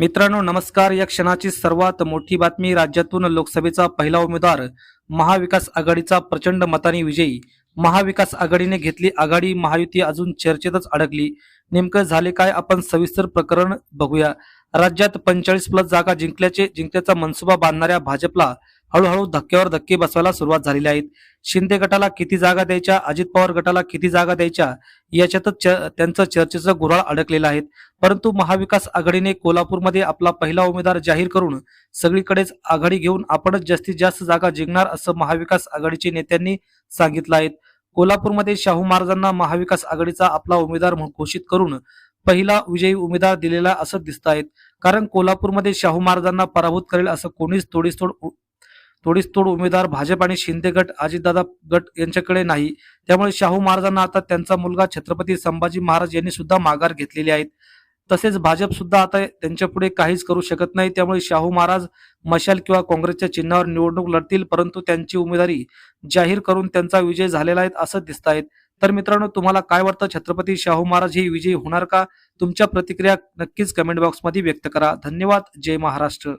मित्रांनो नमस्कार. या क्षणाची सर्वात मोठी बातमी राज्यातून लोकसभेचा पहिला उमेदवार महाविकास आघाडीचा प्रचंड मताने विजयी. महाविकास आघाडीने घेतली आघाडी महायुती अजून चर्चेतच अडकली. नेमकं झाले काय आपण सविस्तर प्रकरण बघूया. राज्यात पंचेचाळीस प्लस जागा जिंकल्याचे जिंकल्याचा मनसुबा बांधणाऱ्या भाजपला हळूहळू धक्क्यावर धक्के बसवायला सुरुवात झालेली आहेत. शिंदे गटाला किती जागा द्यायच्या? अजित पवार गटाला किती जागा द्यायच्या? याच्यातच च- त्यांचं चर्चेचं गुराळ अडकलेलं आहे परंतु महाविकास आघाडीने कोल्हापूरमध्ये आपला पहिला उमेदवार जाहीर करून सगळीकडेच आघाडी घेऊन आपणच जास्तीत जास्त जागा जिंकणार असं महाविकास आघाडीचे नेत्यांनी सांगितलं आहे. कोल्हापूरमध्ये शाहू महाराजांना महाविकास आघाडीचा आपला उमेदवार घोषित करून पहिला विजयी उमेदवार दिलेला असं दिसत आहेत. कारण कोल्हापूरमध्ये शाहू महाराजांना पराभूत करेल असं कोणीच तोडीसतोड थोडीच तोडीसतोड उमेदवार भाजप आणि शिंदे गट अजितदादा गट यांच्याकडे नाही. त्यामुळे शाहू महाराजांना आता त्यांचा मुलगा छत्रपती संभाजी महाराज यांनी सुद्धा माघार घेतलेली आहेत तसेच भाजप सुद्धा आता त्यांच्या पुढे काहीच करू शकत नाही. त्यामुळे शाहू महाराज मशाल किंवा काँग्रेसच्या चिन्हावर निवडणूक लढतील परंतु त्यांची उमेदवारी जाहीर करून त्यांचा विजय झालेला आहे असं दिसत आहेत तर मित्रांनो तुम्हाला काय वाटतं? छत्रपती शाहू महाराज हे विजयी होणार का? तुमच्या प्रतिक्रिया नक्कीच कमेंट बॉक्समध्ये व्यक्त करा. धन्यवाद. जय महाराष्ट्र.